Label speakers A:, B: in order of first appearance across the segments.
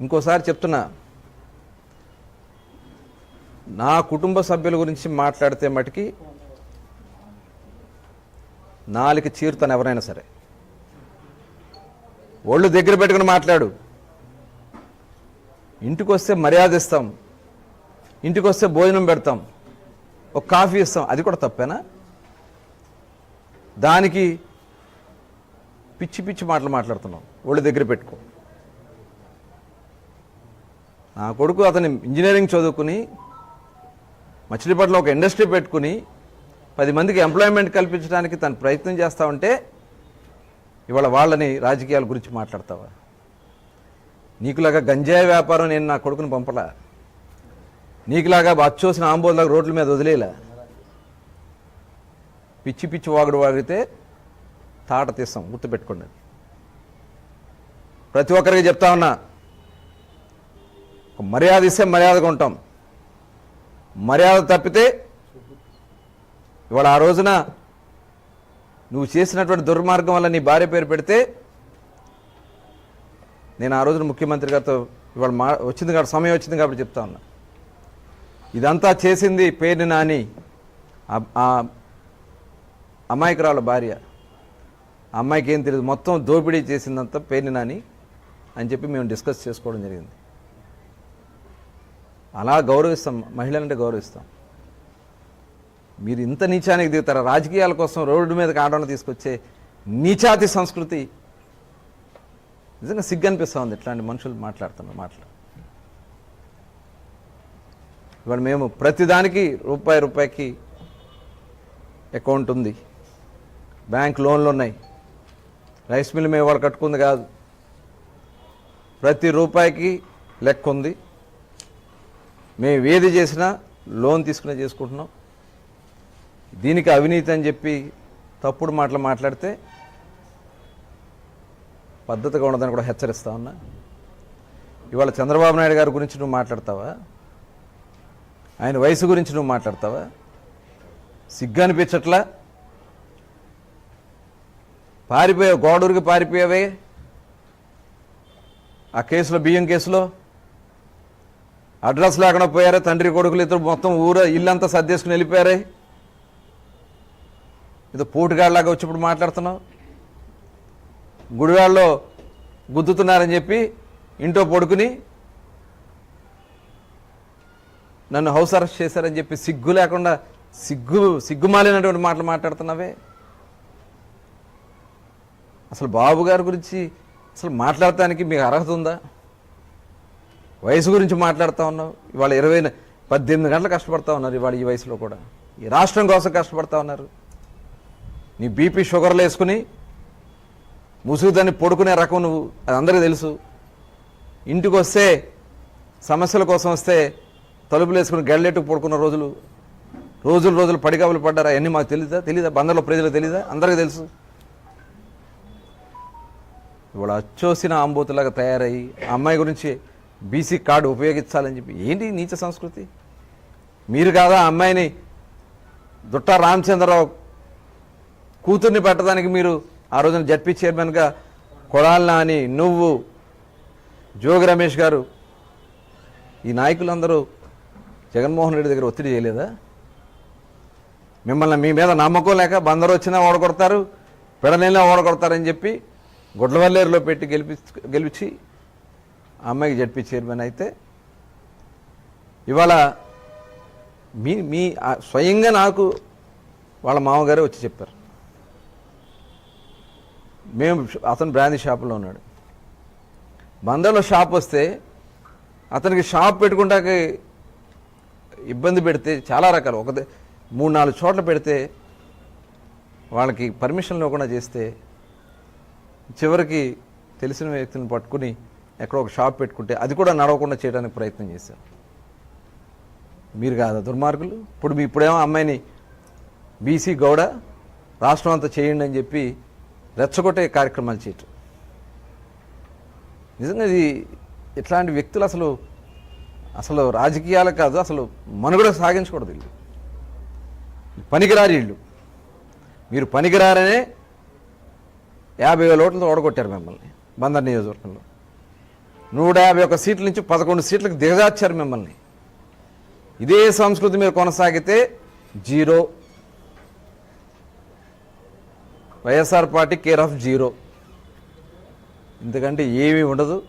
A: ఇంకోసారి చెప్తున్నా. నా కుటుంబ సభ్యుల గురించి మాట్లాడితే మటుకి నాలుక చీరుతాను ఎవరైనా సరే. ఒళ్ళు దగ్గర పెట్టుకుని మాట్లాడు. ఇంటికి వస్తే మర్యాద ఇస్తాం. ఇంటికి వస్తే భోజనం పెడతాం. ఒక కాఫీ ఇస్తాం. అది కూడా తప్పేనా? దానికి పిచ్చి పిచ్చి మాటలు మాట్లాడుతున్నాం. ఒళ్ళు దగ్గర పెట్టుకో. నా కొడుకు అతని ఇంజనీరింగ్ చదువుకుని మచిలీపట్నంలో ఒక ఇండస్ట్రీ పెట్టుకుని పది మందికి ఎంప్లాయ్మెంట్ కల్పించడానికి తను ప్రయత్నం చేస్తా ఉంటే ఇవాళ వాళ్ళని రాజకీయాల గురించి మాట్లాడతావా? నీకులాగా గంజాయి వ్యాపారం నేను నా కొడుకుని పంపలా? నీకులాగా అచ్చోసిన ఆంబోలాగా రోడ్ల మీద వదిలేలా? పిచ్చి పిచ్చి వాగుడు వాగితే తాట తీస్తాం గుర్తుపెట్టుకోండి ప్రతి ఒక్కరికి చెప్తా ఉన్నా మర్యాద ఇస్తే మర్యాదగా ఉంటాం. మర్యాద తప్పితే ఇవాళ ఆ రోజున నువ్వు చేసినటువంటి దుర్మార్గం వల్ల నీ భార్య పేరు పెడితే నేను ఆ రోజున ముఖ్యమంత్రి గారితో ఇవాళ మా వచ్చింది కాబట్టి సమయం వచ్చింది కాబట్టి చెప్తా ఉన్నా. ఇదంతా చేసింది పేరుని నాని ఆ- ఆ అమాయకురాల భార్య. ఆ అమ్మాయికి ఏం తెలియదు మొత్తం దోపిడీ చేసిందంతా పేరు నాని అని చెప్పి మేము డిస్కస్ చేసుకోవడం జరిగింది. అలా గౌరవిస్తాం మహిళలంటే గౌరవిస్తాం. మీరు ఇంత నీచానికి దిగుతారా? రాజకీయాల కోసం రోడ్డు మీదకి ఆడవాళ్ళు తీసుకొచ్చే నీచాతి సంస్కృతి. నిజంగా సిగ్గు అనిపిస్తూ ఉంది ఇట్లాంటి మనుషులు మాట్లాడుతున్న మాటలు. ఇవాళ మేము ప్రతిదానికి రూపాయి రూపాయికి అకౌంట్ ఉంది. బ్యాంక్ లోన్లు ఉన్నాయి. రైస్ మిల్ మేము వాళ్ళు కట్టుకుంది కాదు. ప్రతి రూపాయికి లెక్క ఉంది. మేము ఏది చేసినా లోన్ తీసుకునే చేసుకుంటున్నాం. దీనికి అవినీతి అని చెప్పి తప్పుడు మాటలు మాట్లాడితే పద్ధతిగా ఉండదని కూడా హెచ్చరిస్తా ఉన్నా. ఇవాళ చంద్రబాబు నాయుడు గారి గురించి నువ్వు మాట్లాడతావా? ఆయన వయసు గురించి నువ్వు మాట్లాడతావా? సిగ్గు అనిపించట్లా? పారిపోయావు గోడూరికి పారిపోయావే? ఆ కేసులో బియ్యం కేసులో? అడ్రస్ లేకుండా పోయారే తండ్రి కొడుకులు ఇద్దరు మొత్తం ఊర ఇల్లంతా సర్దేసుకుని వెళ్ళిపోయారే. ఏదో పోటుగాళ్ళలాగా వచ్చినప్పుడు మాట్లాడుతున్నావు? గుడివాళ్ళలో గుద్దుతున్నారని చెప్పి ఇంట్లో పడుకుని నన్ను హౌస్ అరెస్ట్ చేశారని చెప్పి సిగ్గు లేకుండా సిగ్గు సిగ్గుమాలినటువంటి మాటలు మాట్లాడుతున్నావే? అసలు బాబు గారి గురించి అసలు మాట్లాడటానికి మీకు అర్హత ఉందా? వయసు గురించి మాట్లాడుతూ ఉన్నావు. ఇవాళ ఇరవై పద్దెనిమిది గంటలు కష్టపడతా ఉన్నారు ఇవాళ ఈ వయసులో కూడా. ఈ రాష్ట్రం కోసం కష్టపడతా ఉన్నారు. నీ బీపీ షుగర్లు వేసుకుని ముసుగుదాన్ని పడుకునే రకం నువ్వు అది అందరికీ తెలుసు. ఇంటికి వస్తే సమస్యల కోసం వస్తే తలుపులు వేసుకుని గడ్డెట్టుకు పడుకున్న రోజులు రోజులు రోజులు పడిగాపులు పడ్డారా? అవన్నీ మాకు తెలీదా? తెలీదా? బందర్లో ప్రజలు తెలీదా? అందరికీ తెలుసు. ఇవాళ అచ్చోసిన ఆంబోతులాగా తయారయ్యి ఆ అమ్మాయి గురించి బీసీ కార్డు ఉపయోగించాలని చెప్పి. ఏంటి నీచ సంస్కృతి? మీరు కాదా అమ్మాయిని దుట్ట రామచంద్రరావు కూతుర్ని పెట్టడానికి మీరు ఆ రోజున జడ్పీ చైర్మన్గా కొడాలి అని నువ్వు జోగి రమేష్ గారు ఈ నాయకులందరూ జగన్మోహన్ రెడ్డి దగ్గర ఒత్తిడి చేయలేదా? మిమ్మల్ని మీ మీద నమ్మకం లేక బందరు వచ్చినా ఓడగొడతారు పెడనెల్లా ఓడగొడతారని చెప్పి గుడ్లవల్లేరులో పెట్టి గెలిపి గెలిచి అమ్మాయికి జడ్పీ చైర్మన్ అయితే ఇవాళ మీ మీ స్వయంగా నాకు వాళ్ళ మామగారే వచ్చి చెప్పారు. మేము అతను బ్రాందీ షాపులో ఉన్నాడు. బందర్లో షాప్ వస్తే అతనికి షాప్ పెట్టుకుంటాకి ఇబ్బంది పెడితే చాలా రకాలు. ఒక మూడు నాలుగు చోట్ల పెడితే వాళ్ళకి పర్మిషన్ లేకుండా చేస్తే చివరికి తెలిసిన వ్యక్తిని పట్టుకుని ఎక్కడో ఒక షాప్ పెట్టుకుంటే అది కూడా నడవకుండా చేయడానికి ప్రయత్నం చేశారు. మీరు కాదా దుర్మార్గులు. ఇప్పుడు మీ ఇప్పుడేమో అమ్మాయిని బీసీ గౌడ రాష్ట్రం అంతా చేయండి అని చెప్పి రెచ్చగొట్టే కార్యక్రమాలు చేయటం. నిజంగా ఇది ఇట్లాంటి వ్యక్తులు అసలు అసలు రాజకీయాలు కాదు అసలు మనుగడ సాగించకూడదు వీళ్ళు. పనికిరారు వీళ్ళు. మీరు పనికిరారనే యాభై వేల ఓట్లతో ఓడగొట్టారు మిమ్మల్ని బందర్ నియోజకవర్గంలో. నూట యాభై ఒక్క సీట్ల నుంచి పదకొండు సీట్లకు దిగజార్చారు మిమ్మల్ని. ఇదే సంస్కృతి మీరు కొనసాగితే zero. YSR party care of zero. ఎందుకంటే ఏమీ ఉండదు.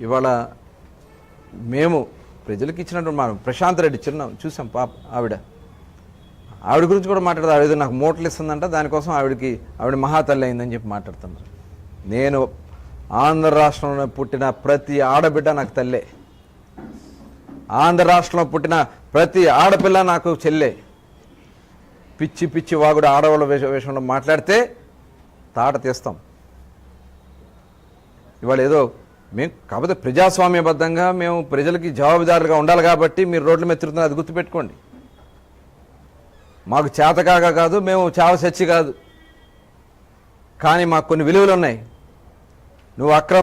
A: ఇవాళ మేము ప్రజలకు ఇచ్చినటువంటి మా ప్రశాంత్ రెడ్డి చిన్న చూసాం పాప ఆవిడ. ఆవిడ గురించి కూడా మాట్లాడదు. ఆవిడ నాకు మూటలు ఇస్తుందంట దానికోసం ఆవిడకి ఆవిడ మహాతల్లి అయిందని చెప్పి మాట్లాడుతున్నారు. నేను ఆంధ్ర రాష్ట్రంలో పుట్టిన ప్రతి ఆడబిడ్డ నాకు తల్లే. ఆంధ్ర రాష్ట్రంలో పుట్టిన ప్రతి ఆడపిల్ల నాకు చెల్లె. పిచ్చి పిచ్చి వాగుడు ఆడవాళ్ళ వేష విషయంలో మాట్లాడితే తాట తీస్తాం. ఇవాళ ఏదో మేము కాకపోతే ప్రజాస్వామ్యబద్ధంగా మేము ప్రజలకి జవాబుదారులుగా ఉండాలి కాబట్టి మీరు రోడ్ల మీద తిరుగుతున్నారు అది గుర్తుపెట్టుకోండి. మాకు చేతకాగా కాదు మేము చావ చచ్చి కాదు. కానీ మాకు కొన్ని విలువలు ఉన్నాయి. నువ్వు అక్రమ